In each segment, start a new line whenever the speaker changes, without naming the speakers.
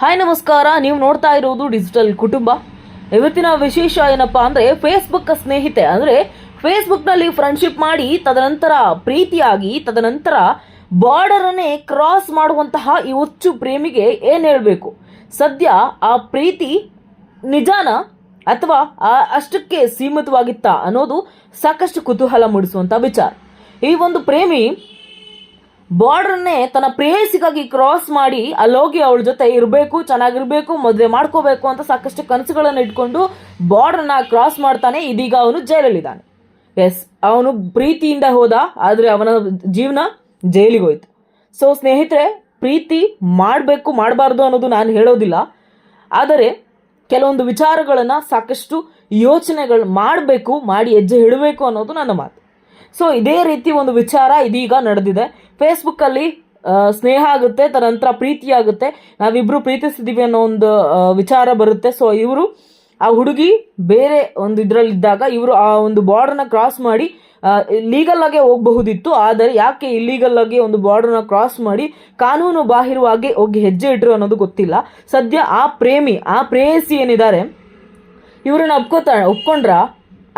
Hi, ನಮಸ್ಕಾರ. ನೀವು ನೋಡ್ತಾ ಇರುವುದು ಡಿಜಿಟಲ್ ಕುಟುಂಬ. ಇವತ್ತಿನ ವಿಶೇಷ ಏನಪ್ಪಾ ಅಂದ್ರೆ ಫೇಸ್ಬುಕ್ ಸ್ನೇಹಿತೆ ಅಂದ್ರೆ ಫೇಸ್ಬುಕ್ನಲ್ಲಿ ಫ್ರೆಂಡ್ಶಿಪ್ ಮಾಡಿ, ತದನಂತರ ಪ್ರೀತಿಯಾಗಿ, ತದನಂತರ ಬಾರ್ಡರ್ ಅನ್ನೇ ಕ್ರಾಸ್ ಮಾಡುವಂತಹ ಈ ಹುಚ್ಚು ಪ್ರೇಮಿಗೆ ಏನ್ ಹೇಳಬೇಕು? ಸದ್ಯ ಆ ಪ್ರೀತಿ ನಿಜಾನ ಅಥವಾ ಆ ಅಷ್ಟಕ್ಕೆ ಸೀಮಿತವಾಗಿತ್ತಾ ಅನ್ನೋದು ಸಾಕಷ್ಟು ಕುತೂಹಲ ಮೂಡಿಸುವಂತ ವಿಚಾರ. ಈ ಒಂದು ಪ್ರೇಮಿ ಬಾರ್ಡರ್ನೇ ತನ್ನ ಪ್ರೇಯಸಿಗಾಗಿ ಕ್ರಾಸ್ ಮಾಡಿ ಅಲ್ಲೋಗಿ ಅವಳ ಜೊತೆ ಇರಬೇಕು, ಚೆನ್ನಾಗಿರಬೇಕು, ಮದುವೆ ಮಾಡ್ಕೋಬೇಕು ಅಂತ ಸಾಕಷ್ಟು ಕನಸುಗಳನ್ನು ಇಟ್ಕೊಂಡು ಬಾರ್ಡರ್ನ ಕ್ರಾಸ್ ಮಾಡ್ತಾನೆ. ಇದೀಗ ಅವನು ಜೈಲಲ್ಲಿದ್ದಾನೆ. ಎಸ್, ಅವನು ಪ್ರೀತಿಯಿಂದ ಹೋದ, ಆದರೆ ಅವನ ಜೀವನ ಜೈಲಿಗೆ ಹೋಯ್ತು ಸೊ, ಸ್ನೇಹಿತರೆ, ಪ್ರೀತಿ ಮಾಡಬೇಕು, ಮಾಡಬಾರ್ದು ಅನ್ನೋದು ನಾನು ಹೇಳೋದಿಲ್ಲ. ಆದರೆ ಕೆಲವೊಂದು ವಿಚಾರಗಳನ್ನು ಸಾಕಷ್ಟು ಯೋಚನೆಗಳು ಮಾಡಬೇಕು, ಮಾಡಿ ಹೆಜ್ಜೆ ಇಡಬೇಕು ಅನ್ನೋದು ನನ್ನ ಮಾತು. ಸೊ, ಇದೇ ರೀತಿ ಒಂದು ವಿಚಾರ ಇದೀಗ ನಡೆದಿದೆ. ಫೇಸ್ಬುಕ್ಕಲ್ಲಿ ಸ್ನೇಹ ಆಗುತ್ತೆ ತದನಂತರ ಪ್ರೀತಿ ಆಗುತ್ತೆ. ನಾವಿಬ್ರು ಪ್ರೀತಿಸಿದೀವಿ ಅನ್ನೋ ಒಂದು ವಿಚಾರ ಬರುತ್ತೆ. ಸೊ ಇವರು ಆ ಹುಡುಗಿ ಬೇರೆ ಒಂದು ಇದರಲ್ಲಿದ್ದಾಗ ಇವರು ಆ ಒಂದು ಬಾರ್ಡರ್ನ ಕ್ರಾಸ್ ಮಾಡಿ ಲೀಗಲ್ ಆಗಿ ಹೋಗಬಹುದಿತ್ತು. ಆದರೆ ಯಾಕೆ ಇಲ್ಲೀಗಲ್ ಆಗಿ ಒಂದು ಬಾರ್ಡರ್ನ ಕ್ರಾಸ್ ಮಾಡಿ ಕಾನೂನು ಬಾಹಿರವಾಗಿ ಹೋಗಿ ಹೆಜ್ಜೆ ಇಟ್ಟರು ಅನ್ನೋದು ಗೊತ್ತಿಲ್ಲ. ಸದ್ಯ ಆ ಪ್ರೇಮಿ, ಆ ಪ್ರೇಯಸಿ ಏನಿದ್ದಾರೆ, ಇವ್ರನ್ನ ಒಪ್ಕೋತಾ, ಒಪ್ಕೊಂಡ್ರ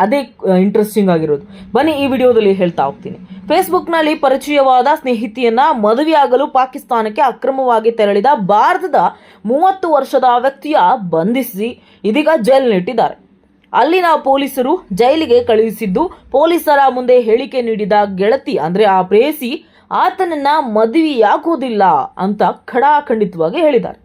ಅದೇ ಇಂಟ್ರೆಸ್ಟಿಂಗ್ ಆಗಿರೋದು. ಬನ್ನಿ ಈ ವಿಡಿಯೋದಲ್ಲಿ ಹೇಳ್ತಾ ಹೋಗ್ತೀನಿ. ಫೇಸ್ಬುಕ್ನಲ್ಲಿ ಪರಿಚಯವಾದ ಸ್ನೇಹಿತೆಯನ್ನ ಮದುವೆಯಾಗಲು ಪಾಕಿಸ್ತಾನಕ್ಕೆ ಅಕ್ರಮವಾಗಿ ತೆರಳಿದ ಭಾರತದ ಮೂವತ್ತು ವರ್ಷದ ವ್ಯಕ್ತಿಯ ಬಂಧಿಸಿ ಇದೀಗ ಜೈಲಿನಿಟ್ಟಿದ್ದಾರೆ ಅಲ್ಲಿನ ಪೊಲೀಸರು ಜೈಲಿಗೆ ಕಳುಹಿಸಿದ್ದು, ಪೊಲೀಸರ ಮುಂದೆ ಹೇಳಿಕೆ ನೀಡಿದ ಗೆಳತಿ ಅಂದ್ರೆ ಆ ಪ್ರೇಯಸಿ ಆತನನ್ನ ಮದುವೆಯಾಗುವುದಿಲ್ಲ ಅಂತ ಖಡಾಖಂಡಿತವಾಗಿ ಹೇಳಿದ್ದಾರೆ.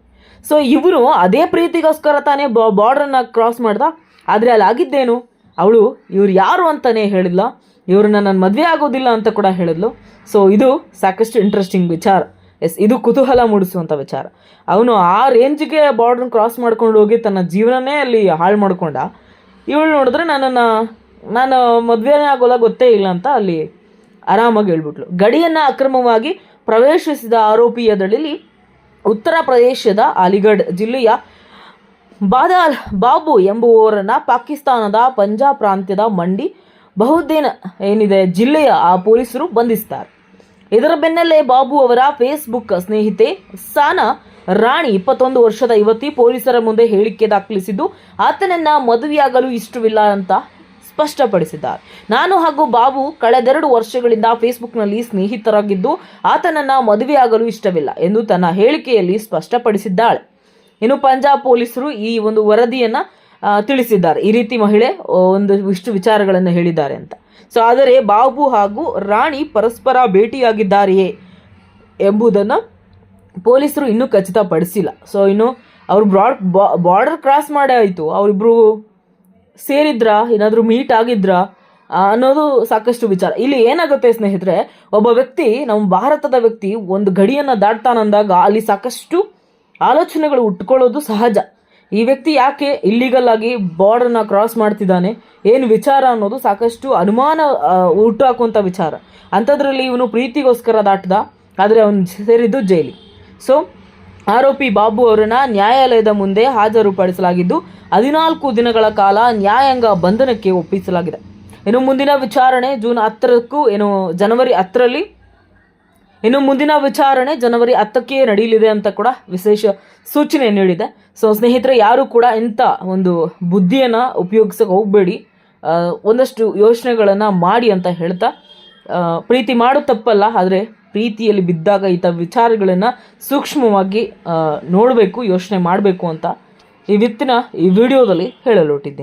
ಸೊ ಇವರು ಅದೇ ಪ್ರೀತಿಗೋಸ್ಕರ ತಾನೇ ಬಾರ್ಡರ್ನ ಕ್ರಾಸ್ ಮಾಡ್ದ. ಆದರೆ ಅಲ್ಲಿ ಆಗಿದ್ದೇನು ಅವಳು ಇವ್ರು ಯಾರು ಅಂತಾನೆ ಹೇಳಿಲ್ಲ. ಇವ್ರನ್ನ ನಾನು ಮದುವೆ ಆಗೋದಿಲ್ಲ ಅಂತ ಕೂಡ ಹೇಳಿದ್ಲು. ಸೊ ಇದು ಸಾಕಷ್ಟು ಇಂಟ್ರೆಸ್ಟಿಂಗ್ ವಿಚಾರ. ಎಸ್ ಇದು ಕುತೂಹಲ ಮೂಡಿಸುವಂಥ ವಿಚಾರ. ಅವನು ಆ ರೇಂಜ್ಗೆ ಬಾರ್ಡ್ರನ್ನ ಕ್ರಾಸ್ ಮಾಡ್ಕೊಂಡು ಹೋಗಿ ತನ್ನ ಜೀವನನೇ ಅಲ್ಲಿ ಹಾಳು ಮಾಡಿಕೊಂಡ. ಇವಳು ನೋಡಿದ್ರೆ ನನ್ನನ್ನು, ನಾನು ಮದುವೆನೇ ಆಗೋಲ್ಲ, ಗೊತ್ತೇ ಇಲ್ಲ ಅಂತ ಅಲ್ಲಿ ಆರಾಮಾಗಿ ಹೇಳ್ಬಿಟ್ಲು. ಗಡಿಯನ್ನು ಅಕ್ರಮವಾಗಿ ಪ್ರವೇಶಿಸಿದ ಆರೋಪಿಯ ದಳಿಲಿ ಉತ್ತರ ಪ್ರದೇಶದ ಅಲಿಗಢ್ ಜಿಲ್ಲೆಯ ಬಾದಾಲ್ ಬಾಬು ಎಂಬುವವರನ್ನು ಪಾಕಿಸ್ತಾನದ ಪಂಜಾಬ್ ಪ್ರಾಂತ್ಯದ ಮಂಡಿ ಬಹುದ್ದೇನ ಏನಿದೆ, ಜಿಲ್ಲೆಯ ಆ ಪೊಲೀಸರು ಬಂಧಿಸ್ತಾರೆ. ಇದರ ಬೆನ್ನಲ್ಲೇ ಬಾಬು ಅವರ ಫೇಸ್ಬುಕ್ ಸ್ನೇಹಿತೆ ಸಾನಾ ರಾಣಿ ಇಪ್ಪತ್ತೊಂದು ವರ್ಷದ ಯುವತಿ ಪೊಲೀಸರ ಮುಂದೆ ಹೇಳಿಕೆ ದಾಖಲಿಸಿದ್ದು, ಆತನನ್ನ ಮದುವೆಯಾಗಲು ಇಷ್ಟವಿಲ್ಲ ಅಂತ ಸ್ಪಷ್ಟಪಡಿಸಿದ್ದಾರೆ. ನಾನು ಹಾಗೂ ಬಾಬು ಕಳೆದೆರಡು ವರ್ಷಗಳಿಂದ ಫೇಸ್ಬುಕ್ನಲ್ಲಿ ಸ್ನೇಹಿತರಾಗಿದ್ದು, ಆತನನ್ನ ಮದುವೆಯಾಗಲು ಇಷ್ಟವಿಲ್ಲ ಎಂದು ತನ್ನ ಹೇಳಿಕೆಯಲ್ಲಿ ಸ್ಪಷ್ಟಪಡಿಸಿದ್ದಾಳೆ. ಇನ್ನು ಪಂಜಾಬ್ ಪೊಲೀಸರು ಈ ಒಂದು ವರದಿಯನ್ನ ತಿಳಿಸಿದ್ದಾರೆ. ಈ ರೀತಿ ಮಹಿಳೆ ಒಂದು ಇಷ್ಟು ವಿಚಾರಗಳನ್ನು ಹೇಳಿದ್ದಾರೆ ಅಂತ. ಸೊ ಆದರೆ ಬಾಬು ಹಾಗೂ ರಾಣಿ ಪರಸ್ಪರ ಭೇಟಿಯಾಗಿದ್ದಾರೆಯೇ ಎಂಬುದನ್ನು ಪೊಲೀಸರು ಇನ್ನೂ ಖಚಿತಪಡಿಸಿಲ್ಲ. ಸೊ ಇನ್ನು ಅವರು ಬ್ರಾಡ್ ಬಾರ್ಡರ್ ಕ್ರಾಸ್ ಮಾಡೇ ಆಯಿತು. ಅವರಿಬ್ಬರು ಸೇರಿದ್ರ, ಏನಾದರೂ ಮೀಟ್ ಆಗಿದ್ರ ಅನ್ನೋದು ಸಾಕಷ್ಟು ವಿಚಾರ. ಇಲ್ಲಿ ಏನಾಗುತ್ತೆ ಸ್ನೇಹಿತರೆ, ಒಬ್ಬ ವ್ಯಕ್ತಿ, ನಮ್ಮ ಭಾರತದ ವ್ಯಕ್ತಿ ಒಂದು ಗಡಿಯನ್ನು ದಾಟ್ತಾನಂದಾಗ ಅಲ್ಲಿ ಸಾಕಷ್ಟು ಆಲೋಚನೆಗಳು ಉಟ್ಕೊಳ್ಳೋದು ಸಹಜ. ಈ ವ್ಯಕ್ತಿ ಯಾಕೆ ಇಲ್ಲಿಗಲ್ ಆಗಿ ಬಾರ್ಡರ್ನ ಕ್ರಾಸ್ ಮಾಡ್ತಿದ್ದಾನೆ? ಏನು ವಿಚಾರ ಅನ್ನೋದು ಸಾಕಷ್ಟು ಅನುಮಾನ ಹುಟ್ಟುಹಾಕುವಂಥ ವಿಚಾರ. ಅಂಥದ್ರಲ್ಲಿ ಇವನು ಪ್ರೀತಿಗೋಸ್ಕರ ದಾಟ್ದ, ಆದರೆ ಅವನು ಸೇರಿದ್ದು ಜೈಲಿ. ಸೊ ಆರೋಪಿ ಬಾಬು ಅವರನ್ನ ನ್ಯಾಯಾಲಯದ ಮುಂದೆ ಹಾಜರುಪಡಿಸಲಾಗಿದ್ದು, ಹದಿನಾಲ್ಕು ದಿನಗಳ ಕಾಲ ನ್ಯಾಯಾಂಗ ಬಂಧನಕ್ಕೆ ಒಪ್ಪಿಸಲಾಗಿದೆ. ಇನ್ನು ಮುಂದಿನ ವಿಚಾರಣೆ ಜೂನ್ ಹತ್ತರಕ್ಕೂ, ಏನು, ಜನವರಿ ಹತ್ತರಲ್ಲಿ ಇನ್ನು ಮುಂದಿನ ವಿಚಾರಣೆ ಜನವರಿ ಹತ್ತಕ್ಕೆ ನಡೆಯಲಿದೆ ಅಂತ ಕೂಡ ವಿಶೇಷ ಸೂಚನೆ ನೀಡಿದೆ. ಸೊ ಸ್ನೇಹಿತರೆ, ಯಾರು ಕೂಡ ಇಂಥ ಒಂದು ಬುದ್ಧಿಯನ್ನು ಉಪಯೋಗಿಸಕ್ಕೆ ಹೋಗಬೇಡಿ. ಒಂದಷ್ಟು ಯೋಚನೆಗಳನ್ನು ಮಾಡಿ ಅಂತ ಹೇಳ್ತಾ ಪ್ರೀತಿ ಮಾಡೋ ತಪ್ಪಲ್ಲ, ಆದರೆ ಪ್ರೀತಿಯಲ್ಲಿ ಬಿದ್ದಾಗ ಇಂಥ ವಿಚಾರಗಳನ್ನು ಸೂಕ್ಷ್ಮವಾಗಿ ನೋಡಬೇಕು, ಯೋಚನೆ ಮಾಡಬೇಕು ಅಂತ ಈ ವಿತ್ತಿನ ಈ ವಿಡಿಯೋದಲ್ಲಿ ಹೇಳಲು